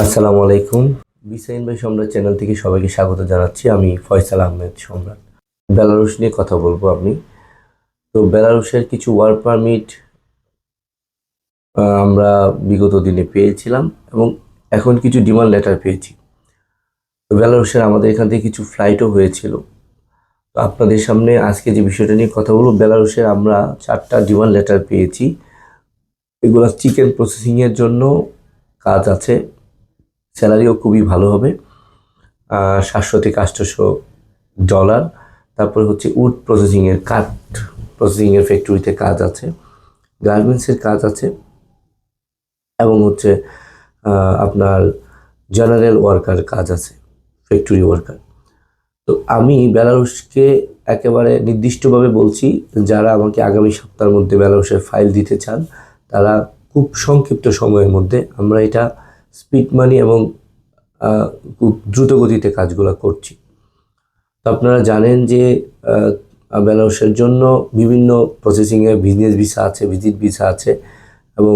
আসসালামু আলাইকুম। বিসাইন ভাই সম্রাট চ্যানেল থেকে সবাইকে স্বাগত জানাচ্ছি। আমি ফয়সাল আহমেদ সম্রাট। বেলারুশ নিয়ে কথা বলব আমি। তো বেলারুশের কিছু ওয়ার্ক পারমিট আমরা বিগত দিনে পেয়েছিলাম এবং এখন কিছু ডিমান্ড লেটার পেয়েছি। তো বেলারুশের আমাদের এখান থেকে কিছু ফ্লাইটও হয়েছিল। তো আপনাদের সামনে আজকে যে বিষয়টা নিয়ে কথা বলব, বেলারুশের আমরা চারটা ডিমান্ড লেটার পেয়েছি। এগুলো চিকেন প্রসেসিংয়ের জন্য কাজ আছে। স্যালারিও খুবই ভালো হবে। সাতশো থেকে আটশোশো ডলার। তারপরে হচ্ছে উড প্রসেসিংয়ের কাঠ প্রসেসিংয়ের ফ্যাক্টরিতে কাজ আছে গার্মেন্টসের কাজ আছে, এবং হচ্ছে আপনার জেনারেল ওয়ার্কার কাজ আছে, ফ্যাক্টরি ওয়ার্কার। তো আমি বেলারুশকে একেবারে নির্দিষ্টভাবে বলছি, যারা আমাকে আগামী সপ্তাহের মধ্যে বেলারুশের ফাইল দিতে চান, তারা খুব সংক্ষিপ্ত সময়ের মধ্যে আমরা এটা স্পিড মানি এবং খুব দ্রুত গতিতে কাজগুলো করছি। তো আপনারা জানেন যে বেলারুশের জন্য বিভিন্ন প্রসেসিংয়ে বিজনেস ভিসা আছে ভিজিট ভিসা আছে এবং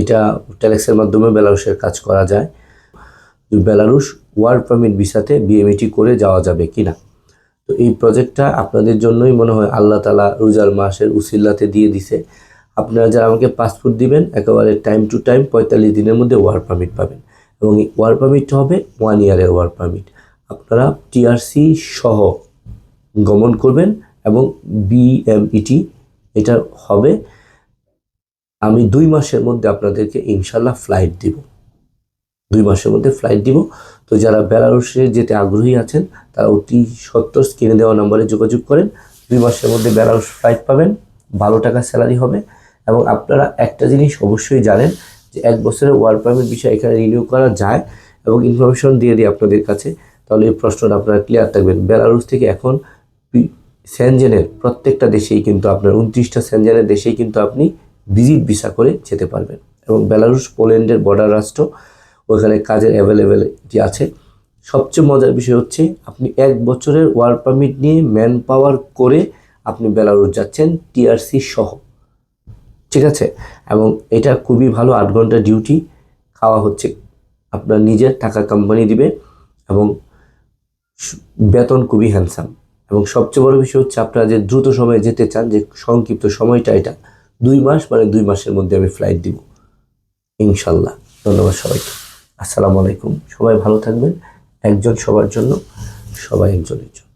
এটা ট্যালেক্সের মাধ্যমে বেলারুশের কাজ করা যায়। বেলারুশ ওয়ার্ক পারমিট ভিসাতে বিএমইটি করে যাওয়া যাবে কি না তো এই প্রজেক্টটা আপনাদের জন্যই মনে হয় আল্লাহ তালা রোজার মাসের উসিল্লাতে দিয়ে দিছে। আপনারা যারা আমাকে পাসপোর্ট দিবেন, একেবারে টাইম টু টাইম পঁয়তাল্লিশ দিনের মধ্যে ওয়ার্ক পারমিট পাবেন। এবং এই ওয়ার্ক পারমিটটা হবে ওয়ান ইয়ারের ওয়ার্ক পারমিট আপনারা টিআরসি সহ গমন করবেন এবং বিএমইটি এটা হবে। আমি দুই মাসের মধ্যে আপনাদেরকে ইনশাল্লাহ ফ্লাইট দিব। দুই মাসের মধ্যে ফ্লাইট দিব। তো যারা বেলারুশে যেতে আগ্রহী আছেন, তারা অতি সত্তর স্ক্রিনে দেওয়া নম্বরে যোগাযোগ করেন। দুই মাসের মধ্যে বেলারুশ ফ্লাইট পাবেন। ভালো টাকা স্যালারি হবে। এবং আপনারা একটা জিনিস অবশ্যই জানেন যে এক বছরের ওয়ার্ক পারমিট বিষয় এখানে রিনিউ করা যায় এবং ইনফরমেশন দিয়ে দিই আপনাদের কাছে, তাহলে এই প্রশ্নটা আপনারা ক্লিয়ার থাকবেন। বেলারুস থেকে এখন স্যানজেনের প্রত্যেকটা দেশেই কিন্তু আপনার উনত্রিশটা স্যানজেনের দেশেই কিন্তু আপনি ভিজিট ভিসা করে যেতে পারবেন। এবং বেলারুস পোল্যান্ডের বর্ডার রাষ্ট্র, ওখানে কাজের অ্যাভেলেবেলিটি আছে। সবচেয়ে মজার বিষয় হচ্ছে, আপনি এক বছরের ওয়ার্ক পারমিট নিয়ে ম্যান পাওয়ার করে আপনি বেলারুস যাচ্ছেন টিআরসি সহ। ঠিক আছে? এবং এটা খুবই ভালো আট ঘণ্টা ডিউটি খাওয়া হচ্ছে। আপনার নিজের টাকা কোম্পানি দিবে এবং বেতন খুবই হ্যান্ডসাম এবং সবচেয়ে বড় বিষয় হচ্ছে আপনারা যে দ্রুত সময়ে যেতে চান, যে সংক্ষিপ্ত সময়টা এটা, দুই মাস মানে দুই মাসের মধ্যে আমি ফ্লাইট দিব। ইনশাল্লাহ ধন্যবাদ সবাইকে। আসসালামু আলাইকুম। সবাই ভালো থাকবেন। একজন সবার জন্য সবাই একজনের জন্য।